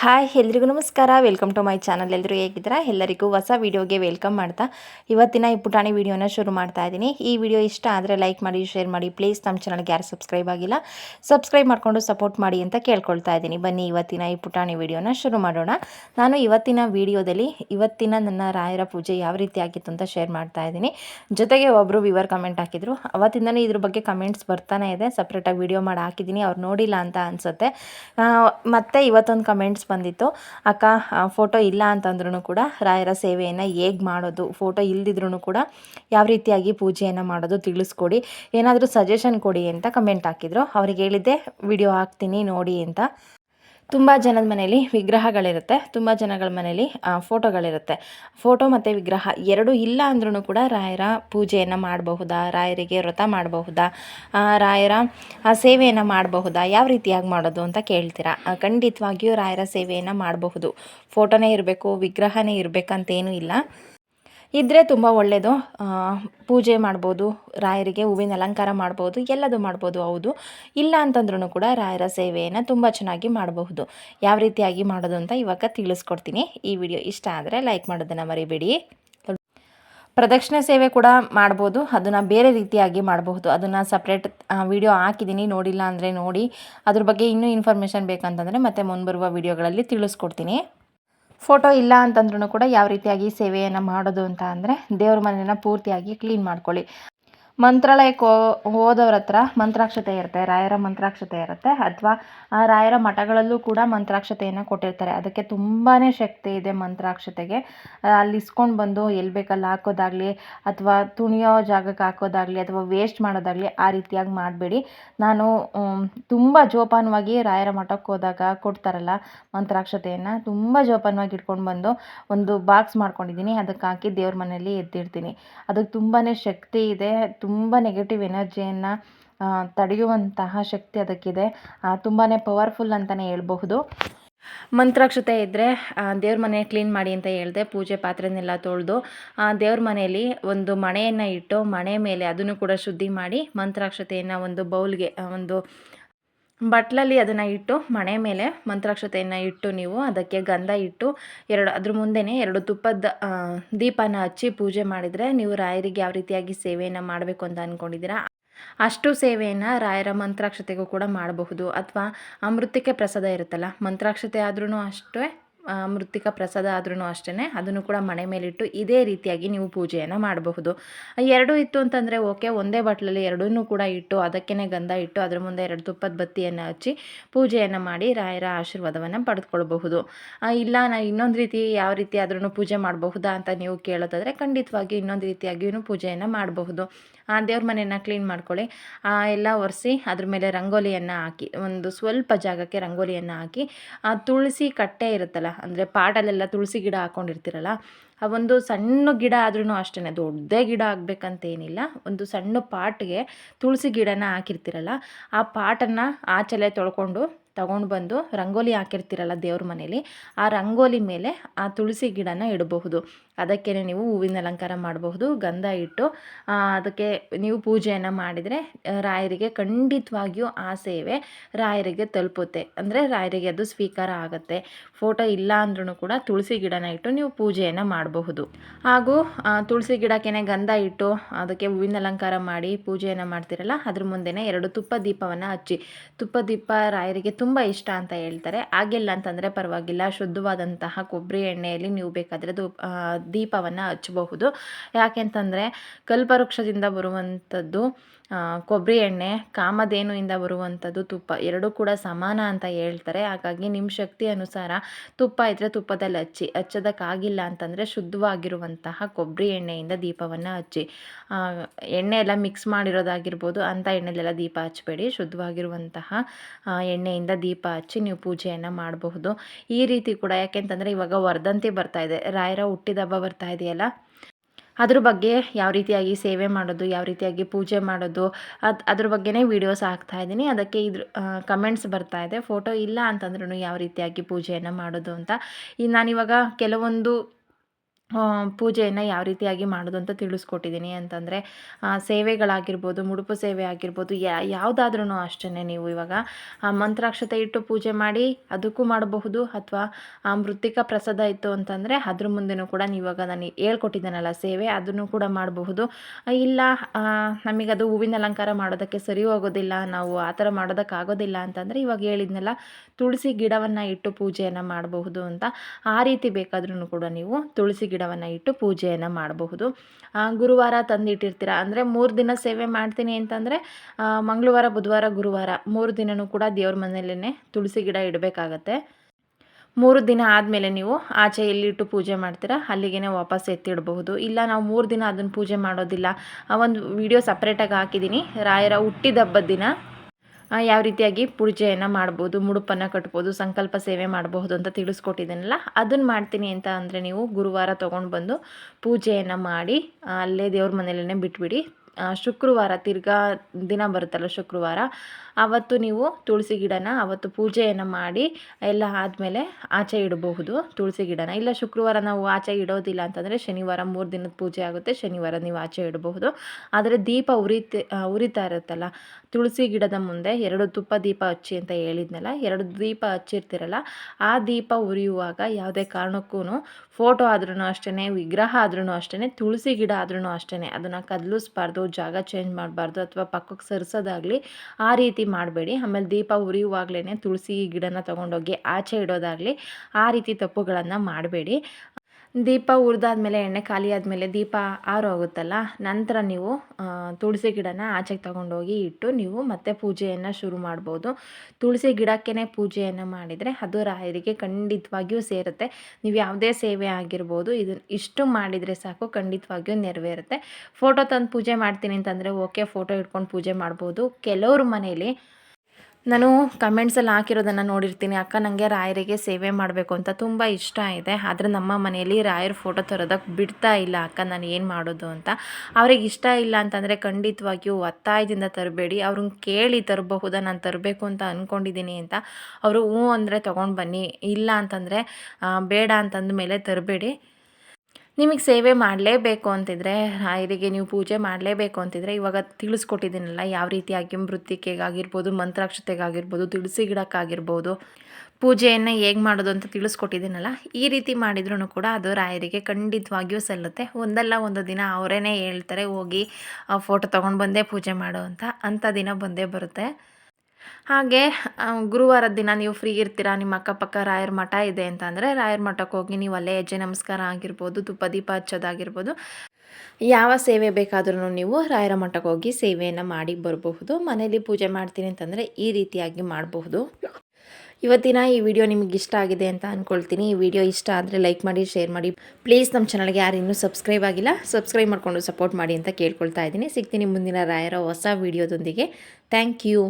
Hi, ಎಲ್ರಿಗೂ ನಮಸ್ಕಾರ. Welcome to my channel ಎಲ್ಲರೂ ಹೇಗಿದ್ದೀರಾ? ಎಲ್ಲರಿಗೂ ಹೊಸ ವೀಡಿಯೋಗೆ ವೆಲ್ಕಮ್ ಮಾಡ್ತಾ. ಇವತ್ತಿನ ಈ ಪುಟಾಣಿ ವೀಡಿಯೋನ ಶುರು ಮಾಡ್ತಾ ಇದ್ದೀನಿ. ಈ ವಿಡಿಯೋ ಇಷ್ಟ ಆದರೆ ಲೈಕ್ ಮಾಡಿ ಶೇರ್ ಮಾಡಿ. ಪ್ಲೀಸ್ ನಮ್ಮ ಚಾನಲ್ಗೆ ಯಾರು ಸಬ್ಸ್ಕ್ರೈಬ್ ಆಗಿಲ್ಲ ಸಬ್ಸ್ಕ್ರೈಬ್ ಮಾಡಿಕೊಂಡು ಸಪೋರ್ಟ್ ಮಾಡಿ ಅಂತ ಕೇಳ್ಕೊಳ್ತಾ ಇದ್ದೀನಿ. ಬನ್ನಿ, ಇವತ್ತಿನ ಈ ಪುಟಾಣಿ ವಿಡಿಯೋನ ಶುರು ಮಾಡೋಣ. ನಾನು ಇವತ್ತಿನ ವಿಡಿಯೋದಲ್ಲಿ ಇವತ್ತಿನ ನನ್ನ ರಾಯರ ಪೂಜೆ ಯಾವ ರೀತಿ ಆಗಿತ್ತು ಅಂತ ಶೇರ್ ಮಾಡ್ತಾ ಇದ್ದೀನಿ. ಜೊತೆಗೆ ಒಬ್ಬರು ವಿವರ್ ಕಮೆಂಟ್ ಹಾಕಿದ್ರು. ಅವತ್ತಿಂದನೇ ಇದ್ರ ಬಗ್ಗೆ ಕಮೆಂಟ್ಸ್ ಬರ್ತಾನೆ ಇದೆ. ಸಪ್ರೇಟಾಗಿ ವಿಡಿಯೋ ಮಾಡಿ ಹಾಕಿದ್ದೀನಿ. ಅವ್ರು ನೋಡಿಲ್ಲ ಅಂತ ಅನಿಸುತ್ತೆ. ಮತ್ತು ಇವತ್ತೊಂದು ಕಮೆಂಟ್ಸ್ ಬಂದಿತ್ತು. ಅಕ್ಕ ಫೋಟೋ ಇಲ್ಲ ಅಂತಂದ್ರೂ ಕೂಡ ರಾಯರ ಸೇವೆಯನ್ನು ಹೇಗೆ ಮಾಡೋದು, ಫೋಟೋ ಇಲ್ದಿದ್ರೂ ಕೂಡ ಯಾವ ರೀತಿಯಾಗಿ ಪೂಜೆಯನ್ನು ಮಾಡೋದು ತಿಳಿಸ್ಕೊಡಿ. ಏನಾದರೂ ಸಜೆಷನ್ ಕೊಡಿ ಅಂತ ಕಮೆಂಟ್ ಹಾಕಿದ್ರು. ಅವ್ರಿಗೆ ಹೇಳಿದ್ದೆ, ವಿಡಿಯೋ ಹಾಕ್ತೀನಿ, ನೋಡಿ ಅಂತ. ತುಂಬ ಜನದ ಮನೆಯಲ್ಲಿ ವಿಗ್ರಹಗಳಿರುತ್ತೆ, ತುಂಬ ಜನಗಳ ಮನೆಯಲ್ಲಿ ಫೋಟೋಗಳಿರುತ್ತೆ. ಫೋಟೋ ಮತ್ತು ವಿಗ್ರಹ ಎರಡೂ ಇಲ್ಲ ಅಂದ್ರೂ ಕೂಡ ರಾಯರ ಪೂಜೆಯನ್ನು ಮಾಡಬಹುದಾ, ರಾಯರಿಗೆ ವ್ರತ ಮಾಡಬಹುದಾ ರಾಯರ ಸೇವೆಯನ್ನು ಮಾಡಬಹುದಾ, ಯಾವ ರೀತಿಯಾಗಿ ಮಾಡೋದು ಅಂತ ಕೇಳ್ತೀರಾ? ಖಂಡಿತವಾಗಿಯೂ ರಾಯರ ಸೇವೆಯನ್ನು ಮಾಡಬಹುದು. ಫೋಟೋನೇ ಇರಬೇಕು, ವಿಗ್ರಹನೇ ಇರಬೇಕಂತೇನೂ ಇಲ್ಲ. ಇದ್ದರೆ ತುಂಬ ಒಳ್ಳೆಯದು ಪೂಜೆ ಮಾಡ್ಬೋದು, ರಾಯರಿಗೆ ಹೂವಿನ ಅಲಂಕಾರ ಮಾಡ್ಬೋದು, ಎಲ್ಲದು ಮಾಡ್ಬೋದು, ಹೌದು. ಇಲ್ಲ ಅಂತಂದ್ರೂ ಕೂಡ ರಾಯರ ಸೇವೆಯನ್ನು ತುಂಬ ಚೆನ್ನಾಗಿ ಮಾಡಬಹುದು. ಯಾವ ರೀತಿಯಾಗಿ ಮಾಡೋದು ಅಂತ ಇವಾಗ ತಿಳಿಸ್ಕೊಡ್ತೀನಿ. ಈ ವಿಡಿಯೋ ಇಷ್ಟ ಆದರೆ ಲೈಕ್ ಮಾಡೋದನ್ನು ಮರಿಬೇಡಿ. ಪ್ರದಕ್ಷಿಣೆ ಸೇವೆ ಕೂಡ ಮಾಡ್ಬೋದು. ಅದನ್ನು ಬೇರೆ ರೀತಿಯಾಗಿ ಮಾಡಬಹುದು. ಅದನ್ನು ಸಪ್ರೇಟ್ ವಿಡಿಯೋ ಹಾಕಿದ್ದೀನಿ ನೋಡಿಲ್ಲ ಅಂದರೆ ನೋಡಿ. ಅದ್ರ ಬಗ್ಗೆ ಇನ್ನೂ ಇನ್ಫಾರ್ಮೇಷನ್ ಬೇಕಂತಂದರೆ ಮತ್ತೆ ಮುಂಬರುವ ವಿಡಿಯೋಗಳಲ್ಲಿ ತಿಳಿಸ್ಕೊಡ್ತೀನಿ. ಫೋಟೋ ಇಲ್ಲ ಅಂತಂದ್ರೂ ಕೂಡ ಯಾವ ರೀತಿಯಾಗಿ ಸೇವೆಯನ್ನು ಮಾಡೋದು ಅಂತ ಅಂದರೆ ದೇವ್ರ ಮನೆಯನ್ನು ಪೂರ್ತಿಯಾಗಿ ಕ್ಲೀನ್ ಮಾಡ್ಕೊಳ್ಳಿ. ಮಂತ್ರಾಲಯಕ್ಕೆ ಹೋದವ್ರ ಹತ್ರ ಮಂತ್ರಾಕ್ಷತೆ ಇರುತ್ತೆ, ರಾಯರ ಮಂತ್ರಾಕ್ಷತೆ ಇರುತ್ತೆ ಅಥವಾ ಆ ರಾಯರ ಮಠಗಳಲ್ಲೂ ಕೂಡ ಮಂತ್ರಾಕ್ಷತೆಯನ್ನು ಕೊಟ್ಟಿರ್ತಾರೆ. ಅದಕ್ಕೆ ತುಂಬಾ ಶಕ್ತಿ ಇದೆ ಮಂತ್ರಾಕ್ಷತೆಗೆ. ಅಲ್ಲಿ ಇಸ್ಕೊಂಡು ಬಂದು ಎಲ್ಲಿ ಬೇಕಲ್ಲಿ ಹಾಕೋದಾಗಲಿ ಅಥವಾ ತುಣಿಯೋ ಜಾಗಕ್ಕೆ ಹಾಕೋದಾಗಲಿ ಅಥವಾ ವೇಸ್ಟ್ ಮಾಡೋದಾಗಲಿ ಆ ರೀತಿಯಾಗಿ ಮಾಡಬೇಡಿ. ನಾನು ತುಂಬ ಜೋಪಾನವಾಗಿ ರಾಯರ ಮಠಕ್ಕೆ ಹೋದಾಗ ಕೊಡ್ತಾರಲ್ಲ ಮಂತ್ರಾಕ್ಷತೆಯನ್ನು, ತುಂಬ ಜೋಪಾನವಾಗಿ ಇಟ್ಕೊಂಡು ಬಂದು ಒಂದು ಬಾಕ್ಸ್ ಮಾಡ್ಕೊಂಡಿದ್ದೀನಿ. ಅದಕ್ಕೆ ಹಾಕಿ ದೇವ್ರ ಮನೆಯಲ್ಲಿ ಎದ್ದಿರ್ತೀನಿ. ಅದಕ್ಕೆ ತುಂಬಾ ಶಕ್ತಿ ಇದೆ. ತುಂಬ ನೆಗೆಟಿವ್ ಎನರ್ಜಿಯನ್ನು ತಡೆಯುವಂತಹ ಶಕ್ತಿ ಅದಕ್ಕಿದೆ. ತುಂಬಾ ಪವರ್ಫುಲ್ ಅಂತಲೇ ಹೇಳ್ಬಹುದು. ಮಂತ್ರಾಕ್ಷತೆ ಇದ್ದರೆ ದೇವ್ರ ಮನೆ ಕ್ಲೀನ್ ಮಾಡಿ ಅಂತ ಹೇಳಿದೆ, ಪೂಜೆ ಪಾತ್ರೆನೆಲ್ಲ ತೊಳೆದು ದೇವ್ರ ಮನೆಯಲ್ಲಿ ಒಂದು ಮಣೆಯನ್ನು ಇಟ್ಟು ಮಣೆ ಮೇಲೆ ಅದನ್ನು ಕೂಡ ಶುದ್ಧಿ ಮಾಡಿ, ಮಂತ್ರಾಕ್ಷತೆಯನ್ನು ಒಂದು ಬೌಲ್ಗೆ ಒಂದು ಬಟ್ಲಲ್ಲಿ ಅದನ್ನು ಇಟ್ಟು ಮಣೆ ಮೇಲೆ ಮಂತ್ರಾಕ್ಷತೆಯನ್ನು ಇಟ್ಟು ನೀವು ಅದಕ್ಕೆ ಗಂಧ ಇಟ್ಟು ಎರಡು ಅದ್ರ ಮುಂದೆನೇ ಎರಡು ತುಪ್ಪದ ದೀಪನ ಹಚ್ಚಿ ಪೂಜೆ ಮಾಡಿದರೆ ನೀವು ರಾಯರಿಗೆ ಯಾವ ರೀತಿಯಾಗಿ ಸೇವೆಯನ್ನು ಮಾಡಬೇಕು ಅಂತ ಅಂದ್ಕೊಂಡಿದ್ದೀರಾ ಅಷ್ಟು ಸೇವೆಯನ್ನು ರಾಯರ ಮಂತ್ರಾಕ್ಷತೆಗೂ ಕೂಡ ಮಾಡಬಹುದು. ಅಥವಾ ಅಮೃತಕ್ಕೆ ಪ್ರಸಾದ ಇರುತ್ತಲ್ಲ, ಮಂತ್ರಾಕ್ಷತೆ ಆದ್ರೂ ಅಷ್ಟೇ ಮೃತ್ತಿಕ ಪ್ರಸಾದ ಆದ್ರೂ ಅಷ್ಟೇ ಅದನ್ನು ಕೂಡ ಮನೆ ಮೇಲಿಟ್ಟು ಇದೇ ರೀತಿಯಾಗಿ ನೀವು ಪೂಜೆಯನ್ನು ಮಾಡಬಹುದು. ಎರಡು ಇತ್ತು ಅಂತಂದರೆ, ಓಕೆ, ಒಂದೇ ಬಟ್ಲಲ್ಲಿ ಎರಡನ್ನೂ ಕೂಡ ಇಟ್ಟು ಅದಕ್ಕೇ ಗಂಧ ಇಟ್ಟು, ಅದರ ಮುಂದೆ ಎರಡು ತುಪ್ಪದ ಬತ್ತಿಯನ್ನು ಹಚ್ಚಿ ಪೂಜೆಯನ್ನು ಮಾಡಿ ರಾಯರ ಆಶೀರ್ವಾದವನ್ನು ಪಡೆದುಕೊಳ್ಬಹುದು ಇಲ್ಲ, ನಾ ಇನ್ನೊಂದು ರೀತಿ ಯಾವ ರೀತಿ ಆದ್ರೂ ಪೂಜೆ ಮಾಡಬಹುದಾ ಅಂತ ನೀವು ಕೇಳೋದಾದರೆ, ಖಂಡಿತವಾಗಿ ಇನ್ನೊಂದು ರೀತಿಯಾಗಿಯೂ ಪೂಜೆಯನ್ನು ಮಾಡಬಹುದು. ಆ, ದೇವ್ರ ಮನೆಯನ್ನು ಕ್ಲೀನ್ ಮಾಡ್ಕೊಳ್ಳಿ. ಎಲ್ಲ ಒರೆಸಿ ಅದ್ರ ಮೇಲೆ ರಂಗೋಲಿಯನ್ನು ಹಾಕಿ, ಒಂದು ಸ್ವಲ್ಪ ಜಾಗಕ್ಕೆ ರಂಗೋಲಿಯನ್ನು ಹಾಕಿ, ಆ, ತುಳಸಿ ಕಟ್ಟೆ ಇರುತ್ತಲ್ಲ ಅಂದರೆ ಪಾಟಲ್ಲೆಲ್ಲ ತುಳಸಿ ಗಿಡ ಹಾಕ್ಕೊಂಡಿರ್ತೀರಲ್ಲ ಆ ಒಂದು ಸಣ್ಣ ಗಿಡ ಆದ್ರೂ ಅಷ್ಟೇ ದೊಡ್ಡದೇ ಗಿಡ ಆಗಬೇಕಂತೇನಿಲ್ಲ. ಒಂದು ಸಣ್ಣ ಪಾಟ್ಗೆ ತುಳಸಿ ಗಿಡನ ಹಾಕಿರ್ತೀರಲ್ಲ, ಆ ಪಾಟನ್ನು ಆಚೆಲೆ ತೊಳ್ಕೊಂಡು ತಗೊಂಡು ಬಂದು ರಂಗೋಲಿ ಹಾಕಿರ್ತೀರಲ್ಲ ದೇವ್ರ ಮನೇಲಿ, ಆ ರಂಗೋಲಿ ಮೇಲೆ ಆ ತುಳಸಿ ಗಿಡನ ಇಡಬಹುದು. ಅದಕ್ಕೆ ನೀವು ಹೂವಿನ ಅಲಂಕಾರ ಮಾಡಬಹುದು, ಗಂಧ ಇಟ್ಟು. ಅದಕ್ಕೆ ನೀವು ಪೂಜೆಯನ್ನು ಮಾಡಿದರೆ ರಾಯರಿಗೆ ಖಂಡಿತವಾಗಿಯೂ ಆ ಸೇವೆ ರಾಯರಿಗೆ ತಲುಪುತ್ತೆ. ಅಂದರೆ ರಾಯರಿಗೆ ಅದು ಸ್ವೀಕಾರ ಆಗುತ್ತೆ. ಫೋಟೋ ಇಲ್ಲ ಅಂದ್ರೂ ಕೂಡ ತುಳಸಿ ಗಿಡನ ಇಟ್ಟು ನೀವು ಪೂಜೆಯನ್ನು ಮಾಡಬಹುದು. ಹಾಗೂ ತುಳಸಿ ಗಿಡಕ್ಕೆ ಗಂಧ ಇಟ್ಟು ಅದಕ್ಕೆ ಹೂವಿನ ಅಲಂಕಾರ ಮಾಡಿ ಪೂಜೆಯನ್ನು ಮಾಡ್ತಿರಲ್ಲ, ಅದ್ರ ಮುಂದೆನೇ ಎರಡು ತುಪ್ಪ ದೀಪವನ್ನು ಹಚ್ಚಿ. ತುಪ್ಪ ದೀಪ ರಾಯರಿಗೆ ತುಂಬ ಇಷ್ಟ ಅಂತ ಹೇಳ್ತಾರೆ. ಆಗಿಲ್ಲ ಅಂತಂದರೆ ಪರವಾಗಿಲ್ಲ. ಶುದ್ಧವಾದಂತಹ ಕೊಬ್ಬರಿ ಎಣ್ಣೆಯಲ್ಲಿ ನೀವು ಬೇಕಾದರೆ ದೀಪವನ್ನು ಹಚ್ಚಬಹುದು. ಯಾಕೆಂತಂದರೆ ಕಲ್ಪವೃಕ್ಷದಿಂದ ಬರುವಂಥದ್ದು ಕೊಬ್ಬರಿ ಎಣ್ಣೆ ಕಾಮಧೇನುವಿಂದ ಬರುವಂಥದ್ದು ತುಪ್ಪ, ಎರಡೂ ಕೂಡ ಸಮಾನ ಅಂತ ಹೇಳ್ತಾರೆ. ಹಾಗಾಗಿ ನಿಮ್ಮ ಶಕ್ತಿ ಅನುಸಾರ ತುಪ್ಪ ಇದ್ದರೆ ತುಪ್ಪದಲ್ಲಿ ಹಚ್ಚಿ ಹಚ್ಚೋದಕ್ಕಾಗಿಲ್ಲ ಅಂತಂದರೆ ಶುದ್ಧವಾಗಿರುವಂತಹ ಕೊಬ್ಬರಿ ಎಣ್ಣೆಯಿಂದ ದೀಪವನ್ನು ಹಚ್ಚಿ. ಎಣ್ಣೆ ಎಲ್ಲ ಮಿಕ್ಸ್ ಮಾಡಿರೋದಾಗಿರ್ಬೋದು ಅಂಥ ಎಣ್ಣೆಲೆಲ್ಲ ದೀಪ ಹಚ್ಚಬೇಡಿ. ಶುದ್ಧವಾಗಿರುವಂತಹ ಎಣ್ಣೆಯಿಂದ ದೀಪ ಹಚ್ಚಿ ನೀವು ಪೂಜೆಯನ್ನು ಮಾಡಬಹುದು. ಈ ರೀತಿ ಕೂಡ ಯಾಕೆಂತಂದರೆ ಇವಾಗ ವರ್ಧಂತಿ ಬರ್ತಾ ಇದೆ. ರಾಯರ ಹುಟ್ಟಿದ ಹಬ್ಬ ಬರ್ತಾ ಇದೆಯಲ್ಲ? ಅದ್ರ ಬಗ್ಗೆ ಯಾವ ರೀತಿಯಾಗಿ ಸೇವೆ ಮಾಡೋದು, ಯಾವ ರೀತಿಯಾಗಿ ಪೂಜೆ ಮಾಡೋದು, ಅದು ಅದ್ರ ಬಗ್ಗೆನೇ ವೀಡಿಯೋಸ್ ಹಾಕ್ತಾ ಇದ್ದೀನಿ. ಅದಕ್ಕೆ ಇದ್ರ ಕಮೆಂಟ್ಸ್ ಬರ್ತಾ ಇದೆ. ಫೋಟೋ ಇಲ್ಲ ಅಂತಂದ್ರೂ ಯಾವ ರೀತಿಯಾಗಿ ಪೂಜೆಯನ್ನು ಮಾಡೋದು ಅಂತ. ಈ ನಾನಿವಾಗ ಕೆಲವೊಂದು ಪೂಜೆಯನ್ನು ಯಾವ ರೀತಿಯಾಗಿ ಮಾಡೋದು ಅಂತ ತಿಳಿಸ್ಕೊಟ್ಟಿದ್ದೀನಿ ಅಂತಂದರೆ ಸೇವೆಗಳಾಗಿರ್ಬೋದು, ಮುಡುಪು ಸೇವೆ ಆಗಿರ್ಬೋದು, ಯಾ ಯಾವುದಾದ್ರೂ ಅಷ್ಟೇ ನೀವು ಇವಾಗ ಮಂತ್ರಾಕ್ಷತೆ ಇಟ್ಟು ಪೂಜೆ ಮಾಡಿ ಅದಕ್ಕೂ ಮಾಡಬಹುದು ಅಥವಾ ಮೃತ್ತಿಕ ಪ್ರಸಾದ ಇತ್ತು ಅಂತಂದರೆ ಅದ್ರ ಮುಂದೆನೂ ಕೂಡ ನೀವು ಇವಾಗ ನಾನು ಹೇಳ್ಕೊಟ್ಟಿದ್ದೇನಲ್ಲ ಸೇವೆ ಅದನ್ನು ಕೂಡ ಮಾಡಬಹುದು. ಇಲ್ಲ ನಮಗದು ಹೂವಿನ ಅಲಂಕಾರ ಮಾಡೋದಕ್ಕೆ ಸರಿ ಹೋಗೋದಿಲ್ಲ, ನಾವು ಆ ಥರ ಮಾಡೋದಕ್ಕಾಗೋದಿಲ್ಲ ಅಂತಂದರೆ ಇವಾಗ ಹೇಳಿದ್ನಲ್ಲ, ತುಳಸಿ ಗಿಡವನ್ನು ಇಟ್ಟು ಪೂಜೆಯನ್ನು ಮಾಡಬಹುದು ಅಂತ, ಆ ರೀತಿ ಬೇಕಾದ್ರೂ ಕೂಡ ನೀವು ತುಳಸಿ ಗಿಡವನ್ನು ಇಟ್ಟು ಪೂಜೆಯನ್ನು ಮಾಡಬಹುದು. ಗುರುವಾರ ತಂದಿಟ್ಟಿರ್ತೀರ? ಅಂದರೆ ಮೂರು ದಿನ ಸೇವೆ ಮಾಡ್ತೀನಿ ಅಂತಂದರೆ ಮಂಗಳವಾರ, ಬುಧವಾರ, ಗುರುವಾರ ಮೂರು ದಿನವೂ ಕೂಡ ದೇವ್ರ ಮನೆಯಲ್ಲೇ ತುಳಸಿ ಗಿಡ ಇಡಬೇಕಾಗತ್ತೆ. ಮೂರು ದಿನ ಆದಮೇಲೆ ನೀವು ಆಚೆ ಎಲ್ಲಿಟ್ಟು ಪೂಜೆ ಮಾಡ್ತೀರಾ ಅಲ್ಲಿಗೆ ವಾಪಸ್ ಎತ್ತಿಡಬಹುದು. ಇಲ್ಲ, ನಾವು ಮೂರು ದಿನ ಅದನ್ನು ಪೂಜೆ ಮಾಡೋದಿಲ್ಲ. ಆ, ಒಂದು ವಿಡಿಯೋ ಸಪ್ರೇಟಾಗಿ ಹಾಕಿದ್ದೀನಿ ರಾಯರ ಹುಟ್ಟಿದ ಹಬ್ಬದ ದಿನ. ಯಾವ ರೀತಿಯಾಗಿ ಪೂಜೆಯನ್ನು ಮಾಡ್ಬೋದು, ಮುಡುಪನ್ನು ಕಟ್ಬೋದು, ಸಂಕಲ್ಪ ಸೇವೆ ಮಾಡಬಹುದು ಅಂತ ತಿಳಿಸ್ಕೊಟ್ಟಿದ್ದೀನಲ್ಲ, ಅದನ್ನು ಮಾಡ್ತೀನಿ ಅಂತ ಅಂದರೆ ನೀವು ಗುರುವಾರ ತೊಗೊಂಡು ಬಂದು ಪೂಜೆಯನ್ನು ಮಾಡಿ, ಅಲ್ಲೇ ದೇವ್ರ ಮನೆಯಲ್ಲೇ ಬಿಟ್ಬಿಡಿ. ಶುಕ್ರವಾರ ತಿರ್ಗಾ ದಿನ ಬರುತ್ತಲ್ಲ ಶುಕ್ರವಾರ ಆವತ್ತು ನೀವು ತುಳಸಿ ಗಿಡನ ಆವತ್ತು ಪೂಜೆಯನ್ನು ಮಾಡಿ ಎಲ್ಲ ಆದಮೇಲೆ ಆಚೆ ಇಡಬಹುದು ತುಳಸಿ ಗಿಡನ. ಇಲ್ಲ ಶುಕ್ರವಾರ ನಾವು ಆಚೆ ಇಡೋದಿಲ್ಲ ಅಂತಂದರೆ ಶನಿವಾರ ಮೂರು ದಿನದ ಪೂಜೆ ಆಗುತ್ತೆ, ಶನಿವಾರ ನೀವು ಆಚೆ ಇಡಬಹುದು. ಆದರೆ ದೀಪ ಉರಿತ, ಉರಿತಾ ಇರುತ್ತಲ್ಲ, ತುಳಸಿ ಗಿಡದ ಮುಂದೆ ಎರಡು ತುಪ್ಪ ದೀಪ ಹಚ್ಚಿ ಅಂತ ಹೇಳಿದ್ನಲ್ಲ, ಎರಡು ದೀಪ ಹಚ್ಚಿರ್ತಿರಲ್ಲ, ಆ ದೀಪ ಉರಿಯುವಾಗ ಯಾವುದೇ ಕಾರಣಕ್ಕೂ ಫೋಟೋ ಆದ್ರೂ ಅಷ್ಟೇ ವಿಗ್ರಹ ಆದ್ರೂ ಅಷ್ಟೇ ತುಳಸಿ ಗಿಡ ಆದ್ರೂ ಅಷ್ಟೇ ಅದನ್ನು ಕದಲಿಸ್ಬಾರ್ದು ಜಾಗ ಚೇಂಜ್ ಮಾಡಬಾರ್ದು ಅಥವಾ ಪಕ್ಕಕ್ಕೆ ಸರಿಸೋದಾಗಲಿ ಆ ರೀತಿ ಮಾಡಬೇಡಿ. ಆಮೇಲೆ ದೀಪ ಉರಿಯುವಾಗಲೇ ತುಳಸಿ ಗಿಡನ ತೊಗೊಂಡೋಗಿ ಆಚೆ ಇಡೋದಾಗಲಿ ಆ ರೀತಿ ತಪ್ಪುಗಳನ್ನು ಮಾಡಬೇಡಿ. ದೀಪ ಉರಿದಾದ್ಮೇಲೆ, ಎಣ್ಣೆ ಖಾಲಿ ಆದಮೇಲೆ ದೀಪ ಆಗುತ್ತಲ್ಲ, ನಂತರ ನೀವು ತುಳಸಿ ಗಿಡನ ಆಚೆಗೆ ತಗೊಂಡೋಗಿ ಇಟ್ಟು ನೀವು ಮತ್ತೆ ಪೂಜೆಯನ್ನು ಶುರು ಮಾಡ್ಬೋದು. ತುಳಸಿ ಗಿಡಕ್ಕೇ ಪೂಜೆಯನ್ನು ಮಾಡಿದರೆ ಅದು ರಾಯರಿಗೆ ಖಂಡಿತವಾಗಿಯೂ ಸೇರುತ್ತೆ. ನೀವು ಯಾವುದೇ ಸೇವೆ ಆಗಿರ್ಬೋದು ಇದನ್ನು ಇಷ್ಟು ಮಾಡಿದರೆ ಸಾಕು, ಖಂಡಿತವಾಗಿಯೂ ನೆರವೇರುತ್ತೆ. ಫೋಟೋ ತಂದು ಪೂಜೆ ಮಾಡ್ತೀನಿ ಅಂತಂದರೆ ಓಕೆ, ಫೋಟೋ ಇಟ್ಕೊಂಡು ಪೂಜೆ ಮಾಡ್ಬೋದು. ಕೆಲವ್ರ ಮನೇಲಿ ನಾನು ಕಮೆಂಟ್ಸಲ್ಲಿ ಹಾಕಿರೋದನ್ನು ನೋಡಿರ್ತೀನಿ. ಅಕ್ಕ ನನಗೆ ರಾಯರಿಗೆ ಸೇವೆ ಮಾಡಬೇಕು ಅಂತ ತುಂಬ ಇಷ್ಟ ಇದೆ. ಆದರೆ ನಮ್ಮ ಮನೆಯಲ್ಲಿ ರಾಯರ ಫೋಟೋ ತರೋದಕ್ಕೆ ಬಿಡ್ತಾ ಇಲ್ಲ. ಅಕ್ಕ ನಾನು ಏನು ಮಾಡೋದು ಅಂತ. ಅವ್ರಿಗೆ ಇಷ್ಟ ಇಲ್ಲ ಅಂತಂದರೆ ಖಂಡಿತವಾಗಿಯೂ ಒತ್ತಾಯದಿಂದ ತರಬೇಡಿ. ಅವ್ರನ್ನ ಕೇಳಿ ತರಬಹುದಾ ನಾನು ತರಬೇಕು ಅಂತ ಅಂದ್ಕೊಂಡಿದ್ದೀನಿ ಅಂತ ಅವರು ಹ್ಞೂ ಅಂದರೆ ತೊಗೊಂಡು ಬನ್ನಿ. ಇಲ್ಲ ಅಂತಂದರೆ ಬೇಡ ಅಂತಂದ ಮೇಲೆ ತರಬೇಡಿ. ನಿಮಗೆ ಸೇವೆ ಮಾಡಲೇಬೇಕು ಅಂತಿದ್ರೆ ರಾಯರಿಗೆ ನೀವು ಪೂಜೆ ಮಾಡಲೇಬೇಕು ಅಂತಿದ್ರೆ ಇವಾಗ ತಿಳಿಸ್ಕೊಟ್ಟಿದ್ದೀನಲ್ಲ, ಯಾವ ರೀತಿಯಾಗಿ ಮೃತ್ತಿಕೆಗಾಗಿರ್ಬೋದು ಮಂತ್ರಾಕ್ಷತೆಗಾಗಿರ್ಬೋದು, ತುಳಸಿ ಗಿಡಕ್ಕಾಗಿರ್ಬೋದು, ಪೂಜೆಯನ್ನು ಹೇಗೆ ಮಾಡೋದು ಅಂತ ತಿಳಿಸ್ಕೊಟ್ಟಿದ್ದೀನಲ್ಲ, ಈ ರೀತಿ ಮಾಡಿದ್ರೂ ಕೂಡ ಅದು ರಾಯರಿಗೆ ಖಂಡಿತವಾಗಿಯೂ ಸಲ್ಲುತ್ತೆ. ಒಂದಲ್ಲ ಒಂದು ದಿನ ಅವರೇ ಹೇಳ್ತಾರೆ, ಹೋಗಿ ಫೋಟೋ ತೊಗೊಂಡು ಬಂದೇ ಪೂಜೆ ಮಾಡು ಅಂತ, ಅಂಥ ದಿನ ಬಂದೇ ಬರುತ್ತೆ. ಹಾಗೆ ಗುರುವಾರದ ದಿನ ನೀವು ಫ್ರೀ ಇರ್ತೀರಾ? ನಿಮ್ಮ ಅಕ್ಕಪಕ್ಕ ರಾಯರ ಮಠ ಇದೆ ಅಂತಂದರೆ ರಾಯರ ಮಠಕ್ಕೆ ಹೋಗಿ ನೀವು ಅಲ್ಲೇ ಹೆಜ್ಜೆ ನಮಸ್ಕಾರ ಆಗಿರ್ಬೋದು ತುಪ್ಪ ದೀಪ ಹಚ್ಚೋದಾಗಿರ್ಬೋದು. ಯಾವ ಸೇವೆ ಬೇಕಾದ್ರೂ ನೀವು ರಾಯರ ಮಠಕ್ಕೆ ಹೋಗಿ ಸೇವೆಯನ್ನು ಮಾಡಿ ಬರಬಹುದು. ಮನೇಲಿ ಪೂಜೆ ಮಾಡ್ತೀನಿ ಅಂತಂದರೆ ಈ ರೀತಿಯಾಗಿ ಮಾಡಬಹುದು. ಇವತ್ತಿನ ಈ ವಿಡಿಯೋ ನಿಮಗೆ ಇಷ್ಟ ಆಗಿದೆ ಅಂತ ಅಂದ್ಕೊಳ್ತೀನಿ ಈ ವಿಡಿಯೋ ಇಷ್ಟ ಆದರೆ ಲೈಕ್ ಮಾಡಿ, ಶೇರ್ ಮಾಡಿ. ಪ್ಲೀಸ್ ನಮ್ಮ ಚಾನಲ್ಗೆ ಯಾರು ಇನ್ನೂ ಸಬ್ಸ್ಕ್ರೈಬ್ ಆಗಿಲ್ಲ, ಸಬ್ಸ್ಕ್ರೈಬ್ ಮಾಡಿಕೊಂಡು ಸಪೋರ್ಟ್ ಮಾಡಿ ಅಂತ ಕೇಳ್ಕೊಳ್ತಾ ಇದ್ದೀನಿ. ಸಿಗ್ತೀನಿ ಮುಂದಿನ ರಾಯರ ಹೊಸ ವಿಡಿಯೋದೊಂದಿಗೆ. Thank you.